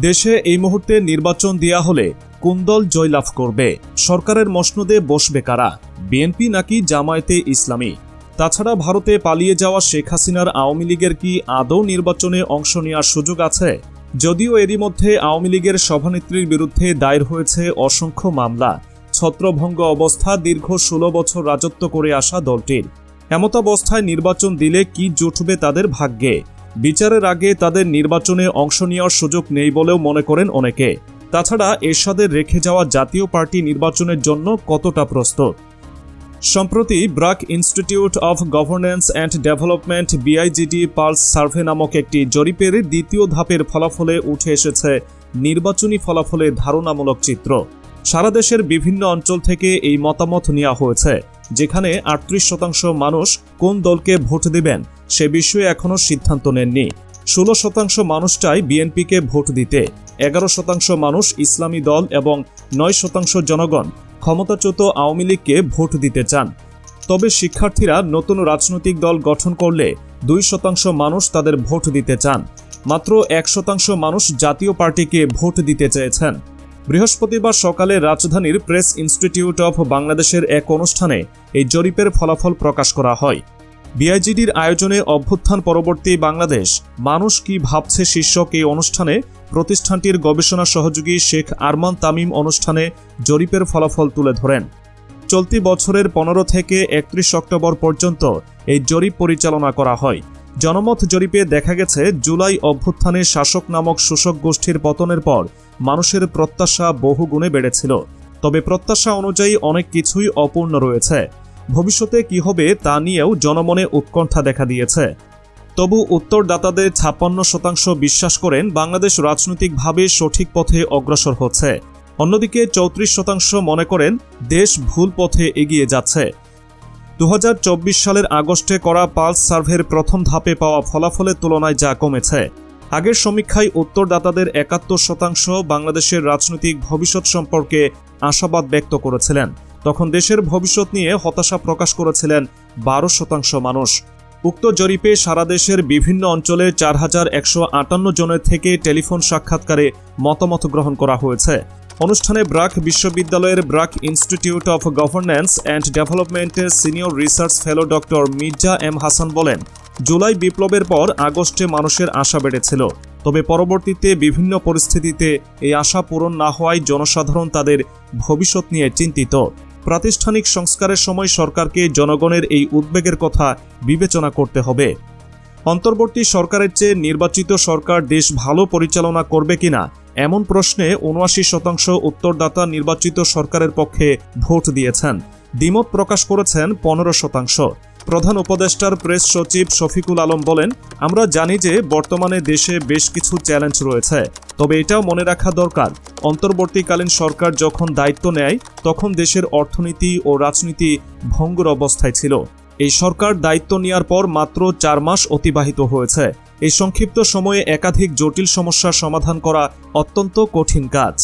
দেশে এই মুহূর্তে নির্বাচন দেয়া হলে কোন দল জয়লাভ করবে। সরকারের মসনদে বসবে কারা? বিএনপি নাকি জামায়াতে ইসলামী? তাছাড়া ভারতে পালিয়ে যাওয়া শেখ হাসিনার আওয়ামী লীগের কি আদৌ নির্বাচনে অংশ নেওয়ার সুযোগ আছে? যদিও এরই মধ্যে আওয়ামী লীগের সভানেত্রীর বিরুদ্ধে দায়ের হয়েছে অসংখ্য মামলা। ছত্রভঙ্গ অবস্থা দীর্ঘ ষোলো বছর রাজত্ব করে আসা দলটির। এমতাবস্থায় নির্বাচন দিলে কি জুটবে তাদের ভাগ্যে? বিচারের আগে তাদের নির্বাচনে অংশ নেওয়ার সুযোগ নেই বলেও মনে করেন অনেকে। তাছাড়া এরশাদের রেখে যাওয়া জাতীয় পার্টি নির্বাচনের জন্য কতটা প্রস্তুত? সম্প্রতি BRAC Institute of Governance and Development BIGD Pulse Survey নামক একটি জরিপের দ্বিতীয় ধাপের ফলাফলে উঠে এসেছে নির্বাচনী ফলাফলে ধারণামূলক চিত্র। সারা দেশের বিভিন্ন অঞ্চল থেকে এই মতামত নেওয়া হয়েছে। যেখানে আটত্রিশ শতাংশ মানুষ কোন দলকে ভোট দেবেন সে বিষয়ে এখনও সিদ্ধান্ত নেননি। ষোলো শতাংশ মানুষ চায় বিএনপিকে ভোট দিতে। এগারো শতাংশ মানুষ ইসলামী দল এবং নয় শতাংশ জনগণ ক্ষমতাচ্যুত আওয়ামী লীগকে ভোট দিতে চান। তবে শিক্ষার্থীরা নতুন রাজনৈতিক দল গঠন করলে দুই শতাংশ মানুষ তাদের ভোট দিতে চান। মাত্র এক শতাংশ মানুষ জাতীয় পার্টিকে ভোট দিতে চেয়েছেন। বৃহস্পতিবার সকালে রাজধানীর প্রেস ইনস্টিটিউট অফ বাংলাদেশের এক অনুষ্ঠানে এই জরিপের ফলাফল প্রকাশ করা হয়। বিআইজিডির আয়োজনে অভ্যুত্থান পরবর্তী বাংলাদেশ, মানুষ কি ভাবছে শীর্ষক এই অনুষ্ঠানে? প্রতিষ্ঠানটির গবেষণা সহযোগী শেখ আরমান তামিম অনুষ্ঠানে জরিপের ফলাফল তুলে ধরেন। চলতি বছরের পনেরো থেকে একত্রিশ অক্টোবর পর্যন্ত এই জরিপ পরিচালনা করা হয়। জনমত জরিপে দেখা গেছে, জুলাই অভ্যুত্থানে শাসক নামক শোষক গোষ্ঠীর পতনের পর মানুষের প্রত্যাশা বহুগুণে বেড়েছিল। তবে প্রত্যাশা অনুযায়ী অনেক কিছুই অপূর্ণ রয়েছে। ভবিষ্যতে কি হবে তা নিয়েও জনমনে উৎকণ্ঠা দেখা দিয়েছে। তবু উত্তরদাতাদের ছাপ্পান্ন শতাংশ বিশ্বাস করেন বাংলাদেশ রাজনৈতিকভাবে সঠিক পথে অগ্রসর হচ্ছে। অন্যদিকে চৌত্রিশ শতাংশ মনে করেন, দেশ ভুল পথে এগিয়ে যাচ্ছে। দু হাজার চব্বিশ সালের আগস্টে করা পালস সার্ভের প্রথম ধাপে পাওয়া ফলাফলের তুলনায় যা কমেছে। আগের সমীক্ষায় উত্তরদাতাদের একাত্তর শতাংশ বাংলাদেশের রাজনৈতিক ভবিষ্যৎ সম্পর্কে আশাবাদ ব্যক্ত করেছিলেন। তখন দেশের ভবিষ্যৎ নিয়ে হতাশা প্রকাশ করেছিলেন বারো শতাংশ মানুষ। উক্ত জরিপে সারা দেশের বিভিন্ন অঞ্চলে চার হাজার একশো আটান্ন জনের থেকে টেলিফোন সাক্ষাৎকারে মতামত গ্রহণ করা হয়েছে। অনুষ্ঠানে ব্রাক বিশ্ববিদ্যালয়ের BRAC Institute of Governance and ডেভেলপমেন্টের senior research fellow doctor Mirza M Hasan বলেন, জুলাই বিপ্লবের পর আগস্টে মানুষের আশা বেড়েছিল, তবে পরবর্তীতে বিভিন্ন পরিস্থিতিতে এই আশা পূরণ না হওয়ায় জনসাধারণ তাদের ভবিষ্যৎ নিয়ে চিন্তিত। প্রাতিষ্ঠানিক সংস্কারের সময় সরকারকে জনগণের এই উদ্বেগের কথা বিবেচনা করতে হবে। অন্তর্বর্তী সরকারের চেয়ে নির্বাচিত সরকার দেশ ভালো পরিচালনা করবে কিনা, এমন প্রশ্নে উনআশি শতাংশ উত্তরদাতা নির্বাচিত সরকারের পক্ষে ভোট দিয়েছেন। দ্বিমত প্রকাশ করেছেন পনেরো শতাংশ। প্রধান উপদেষ্টার প্রেস সচিব শফিকুল আলম বলেন, আমরা জানি যে বর্তমানে দেশে বেশ কিছু চ্যালেঞ্জ রয়েছে, তবে এটাও মনে রাখা দরকার। অন্তর্বর্তীকালীন সরকার যখন দায়িত্ব নেয়, তখন দেশের অর্থনীতি ও রাজনীতি ভঙ্গুর অবস্থায় ছিল। এই সরকার দায়িত্ব নেওয়ার পর মাত্র চার মাস অতিবাহিত হয়েছে। এই সংক্ষিপ্ত সময়ে একাধিক জটিল সমস্যার সমাধান করা অত্যন্ত কঠিন কাজ।